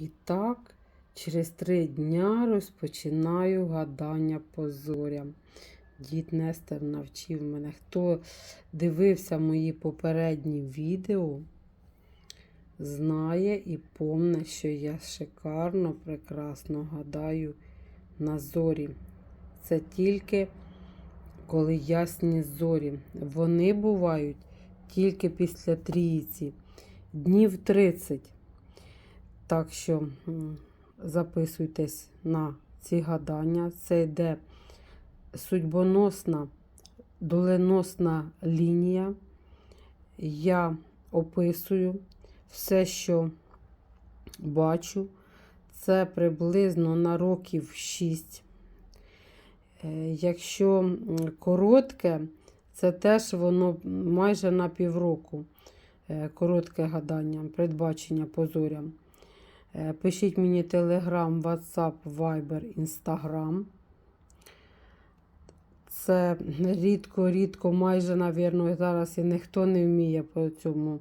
І так, через три дня розпочинаю гадання по зорям. Дід Нестер навчив мене. Хто дивився мої попередні відео, знає і помне, що я шикарно, прекрасно гадаю на зорі. Це тільки коли ясні зорі. Вони бувають тільки після трійці, днів 30. Так що записуйтесь на ці гадання. Це йде судьбоносна, доленосна лінія. Я описую все, що бачу. Це приблизно на років 6. Е, Якщо коротке, це теж воно майже на півроку. Е, Коротке гадання, передбачення по зорям. Е, Пишіть мені Telegram, WhatsApp, Viber, Instagram. Це рідко-рідко, майже, навірно, зараз і ніхто не вміє по цьому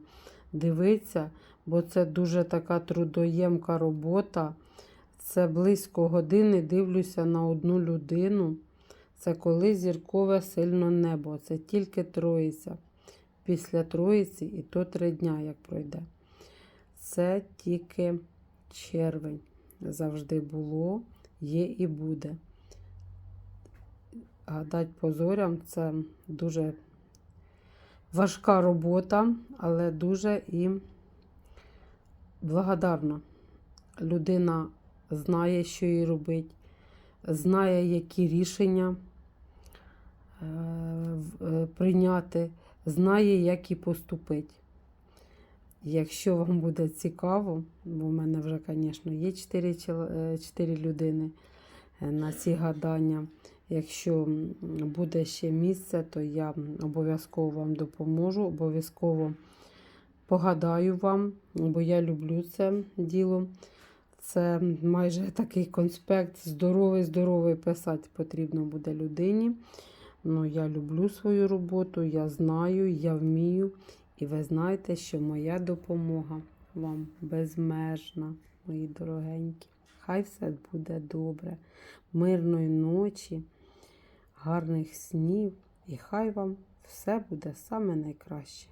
дивитися, бо це дуже така трудоємка робота. Це близько години дивлюся на одну людину. Це коли зіркове сильно небо. Це тільки троїця. Після троїці і то три дня, як пройде. Це тільки червень. Завжди було, є і буде. Гадать по зорям це дуже важка робота, але дуже і благодарна. Людина знає, що їй робить, знає, які рішення е, е, прийняти, знає, як і поступити. Якщо вам буде цікаво, бо в мене вже, звісно, є 4, 4 людини е, на ці гадання. Якщо буде ще місце, то я обов'язково вам допоможу, обов'язково погадаю вам, бо я люблю це діло. Це майже такий конспект, здоровий, здоровий писати потрібно буде людині. Ну, я люблю свою роботу, я знаю, я вмію. І ви знаєте, що моя допомога вам безмежна, мої дорогенькі. Хай все буде добре. Мирної ночі, гарних снів, і хай вам все буде саме найкраще.